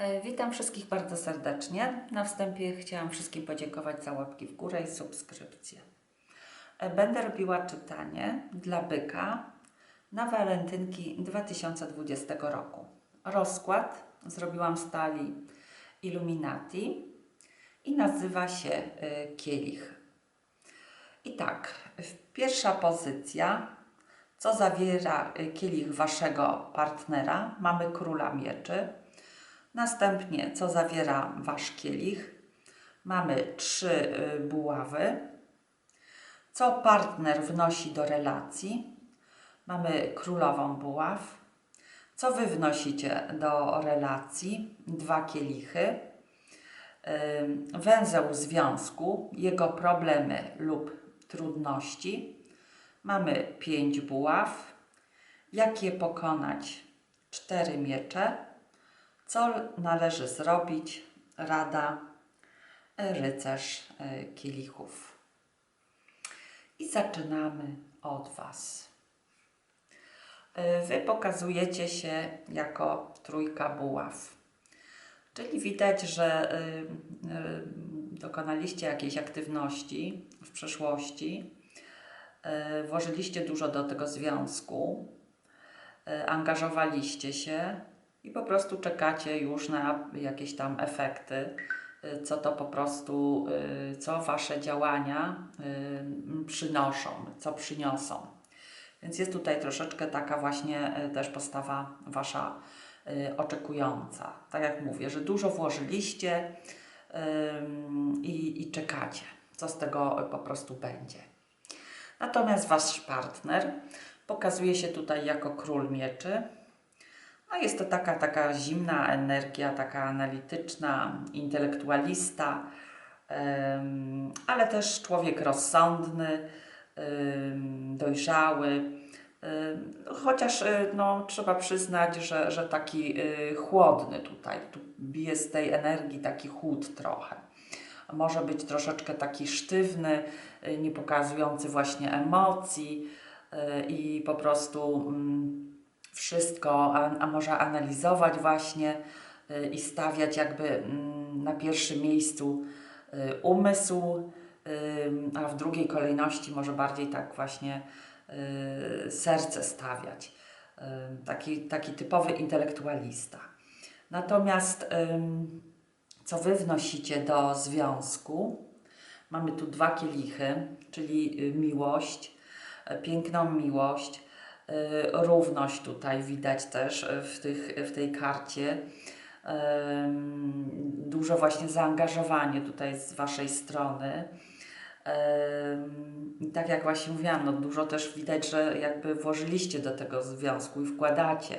E, Witam wszystkich bardzo serdecznie. Na wstępie chciałam wszystkim podziękować za łapki w górę i subskrypcję. E, Będę robiła czytanie dla byka na walentynki 2020 roku. Rozkład zrobiłam z talii Illuminati i nazywa się e, Kielich. I tak, pierwsza pozycja, co zawiera kielich waszego partnera? Mamy króla mieczy. Następnie, co zawiera wasz kielich? Mamy trzy y, buławy. Co partner wnosi do relacji? Mamy królową buław. Co wy wnosicie do relacji? Dwa kielichy. Ym, Węzeł związku, jego problemy lub trudności. Mamy pięć buław. Jak je pokonać? Cztery miecze. Co należy zrobić? Rada e, rycerz e, kielichów. I zaczynamy od Was. E, Wy pokazujecie się jako trójka buław. Czyli widać, że dokonaliście jakiejś aktywności w przeszłości, włożyliście dużo do tego związku, angażowaliście się i po prostu czekacie już na jakieś tam efekty, y, co to po prostu, y, co wasze działania y, przynoszą, co przyniosą. Więc jest tutaj troszeczkę taka właśnie też postawa wasza oczekująca. Tak jak mówię, że dużo włożyliście i, i czekacie, co z tego po prostu będzie. Natomiast wasz partner pokazuje się tutaj jako król mieczy. No jest to taka, taka zimna energia, taka analityczna, intelektualista, ale też człowiek rozsądny, dojrzały. Chociaż y, no, trzeba przyznać, że, że taki y, chłodny tutaj, tu bije z tej energii taki chłód trochę. Może być troszeczkę taki sztywny, y, nie pokazujący właśnie emocji i po prostu mm, wszystko, a, a może analizować właśnie y, i stawiać jakby mm, na pierwszym miejscu y, umysł, ym, a w drugiej kolejności może bardziej tak właśnie y, serce stawiać. Taki, taki typowy intelektualista. Natomiast co wy wnosicie do związku? Mamy tu dwa kielichy, czyli y, miłość, y, piękną miłość, y, równość tutaj widać też y, w, tych, w tej karcie. Dużo właśnie zaangażowanie tutaj z waszej strony. Tak jak właśnie mówiłam, no dużo też widać, że jakby włożyliście do tego związku i wkładacie.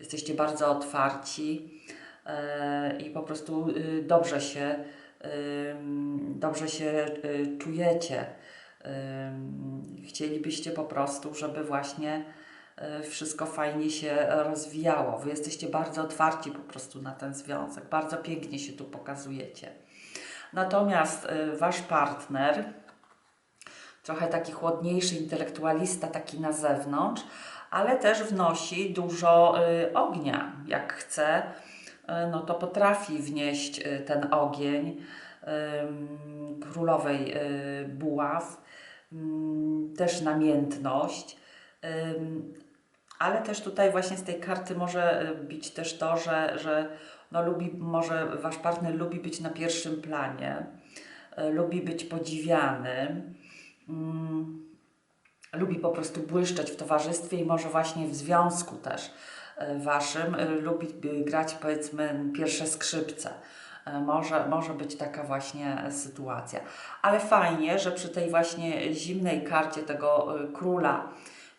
Jesteście bardzo otwarci i po prostu dobrze się, dobrze się czujecie. Chcielibyście po prostu, żeby właśnie wszystko fajnie się rozwijało. Wy jesteście bardzo otwarci po prostu na ten związek. Bardzo pięknie się tu pokazujecie. Natomiast y, wasz partner, trochę taki chłodniejszy intelektualista, taki na zewnątrz, ale też wnosi dużo y, ognia. Jak chce, no to potrafi wnieść ten ogień królowej buław, też namiętność. Ale też tutaj właśnie z tej karty może y, być też to, że, że no lubi, może wasz partner lubi być na pierwszym planie, y, lubi być podziwiany, mm, lubi po prostu błyszczeć w towarzystwie i może właśnie w związku też y, waszym lubi grać powiedzmy pierwsze skrzypce. Może, może być taka właśnie sytuacja. Ale fajnie, że przy tej właśnie zimnej karcie tego króla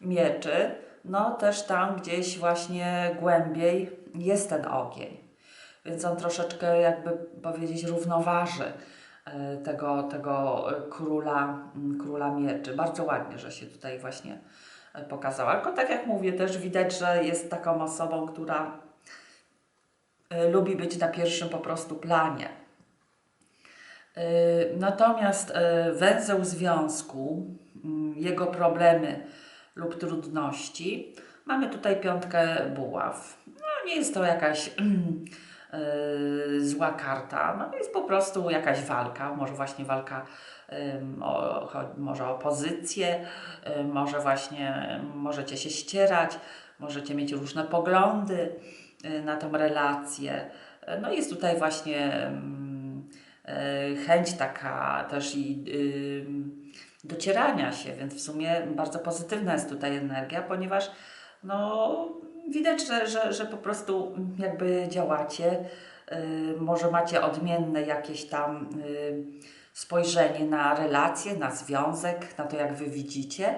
mieczy, no też tam gdzieś właśnie głębiej jest ten ogień. Więc on troszeczkę jakby powiedzieć równoważy e, tego, tego e, króla, króla mieczy. Bardzo ładnie, że się tutaj właśnie e, pokazała. Tylko tak jak mówię, też widać, że jest taką osobą, która lubi być na pierwszym po prostu planie. Natomiast węzeł związku, jego problemy lub trudności, mamy tutaj piątkę buław. No, nie jest to jakaś yy, zła karta. No jest po prostu jakaś walka, może właśnie walka o, może o pozycję, może właśnie możecie się ścierać, możecie mieć różne poglądy y, na tą relację. No jest tutaj właśnie y, chęć taka też i docierania się, więc w sumie bardzo pozytywna jest tutaj energia, ponieważ no, widać, że, że, że po prostu jakby działacie, y, może macie odmienne jakieś tam y, spojrzenie na relacje, na związek, na to jak wy widzicie,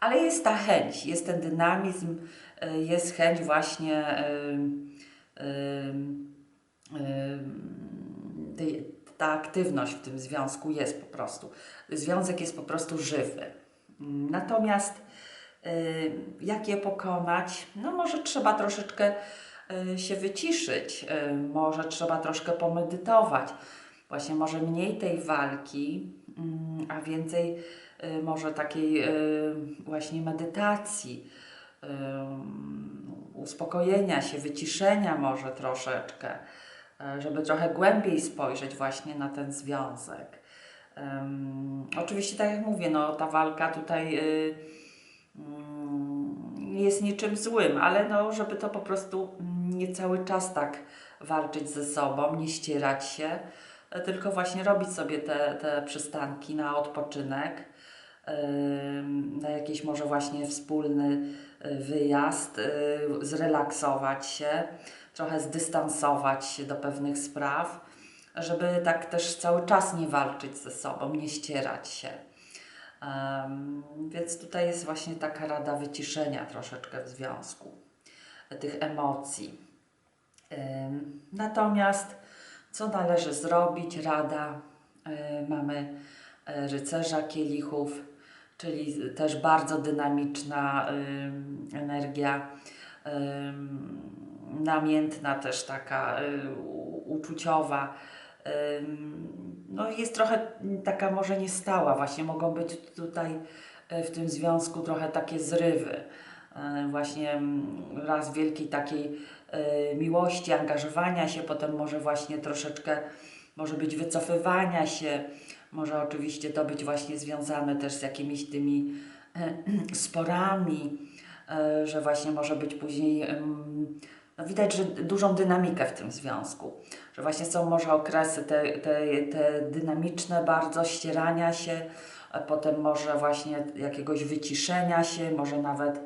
ale jest ta chęć, jest ten dynamizm, y, jest chęć właśnie y, y, y, tej, ta aktywność w tym związku jest po prostu. Związek jest po prostu żywy. Natomiast y, jak je pokonać? No może trzeba troszeczkę y, się wyciszyć, y, może trzeba troszkę pomedytować. Właśnie może mniej tej walki, mm, a więcej może takiej właśnie medytacji, ym, uspokojenia się, wyciszenia może troszeczkę, żeby trochę głębiej spojrzeć właśnie na ten związek. Ym, oczywiście, tak jak mówię, no, ta walka tutaj y, mm, jest niczym złym, ale no, żeby to po prostu nie cały czas tak walczyć ze sobą, nie ścierać się, y, tylko właśnie robić sobie te, te przystanki na odpoczynek, na jakiś może właśnie wspólny wyjazd, y, zrelaksować się, trochę zdystansować się do pewnych spraw, żeby tak też cały czas nie walczyć ze sobą, nie ścierać się. Więc tutaj jest właśnie taka rada wyciszenia troszeczkę w związku e, tych emocji. Natomiast co należy zrobić? Rada. y, Mamy y, rycerza kielichów, czyli też bardzo dynamiczna energia, namiętna też taka y, uczuciowa. No jest trochę taka może niestała, właśnie mogą być tutaj y, w tym związku trochę takie zrywy. Y, Właśnie raz wielkiej takiej miłości, angażowania się, potem może właśnie troszeczkę może być wycofywania się, może oczywiście to być właśnie związane też z jakimiś tymi e, sporami, e, że właśnie może być później, no widać, że dużą dynamikę w tym związku, że właśnie są może okresy te, te, te dynamiczne bardzo, ścierania się, potem może właśnie jakiegoś wyciszenia się, może nawet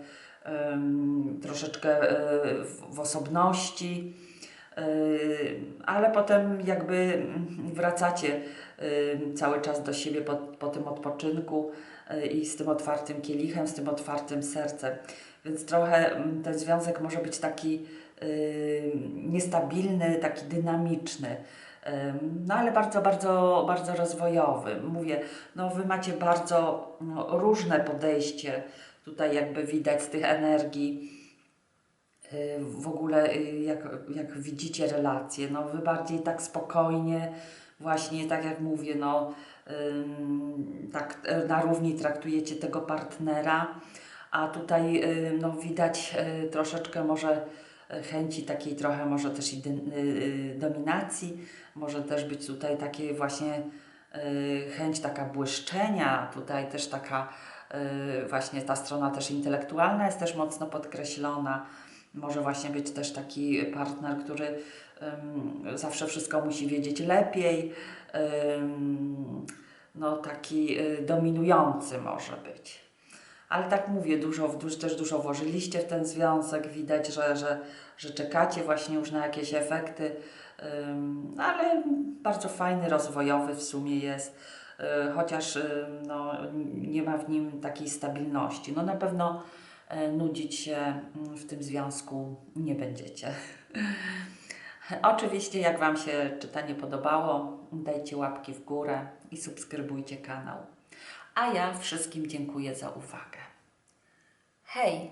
em, troszeczkę e, w, osobności, ale potem jakby wracacie yy, cały czas do siebie po, po tym odpoczynku yy, i z tym otwartym kielichem, z tym otwartym sercem. Więc trochę mm, ten związek może być taki yy, niestabilny, taki dynamiczny. No ale bardzo, bardzo, bardzo rozwojowy. Mówię, no wy macie bardzo no, różne podejście, tutaj jakby widać z tych energii w ogóle y, jak, jak widzicie relacje, no wy bardziej tak spokojnie, właśnie tak jak mówię, no tak e, na równi traktujecie tego partnera, a tutaj y, no widać y, troszeczkę może chęci takiej trochę może też i y, y, dominacji, może też być tutaj takie właśnie y, chęć taka błyszczenia, tutaj też taka y, właśnie ta strona też intelektualna jest też mocno podkreślona. Może właśnie być też taki partner, który ym, zawsze wszystko musi wiedzieć lepiej. Ym, no taki y, dominujący może być. Ale tak mówię, dużo, dużo, też dużo włożyliście w ten związek, widać, że, że, że czekacie właśnie już na jakieś efekty, ym, ale bardzo fajny, rozwojowy w sumie jest, y, chociaż y, no, nie ma w nim takiej stabilności. No na pewno nudzić się mm, w tym związku nie będziecie. Oczywiście, jak Wam się czytanie podobało, dajcie łapki w górę i subskrybujcie kanał. A ja wszystkim dziękuję za uwagę. Hej,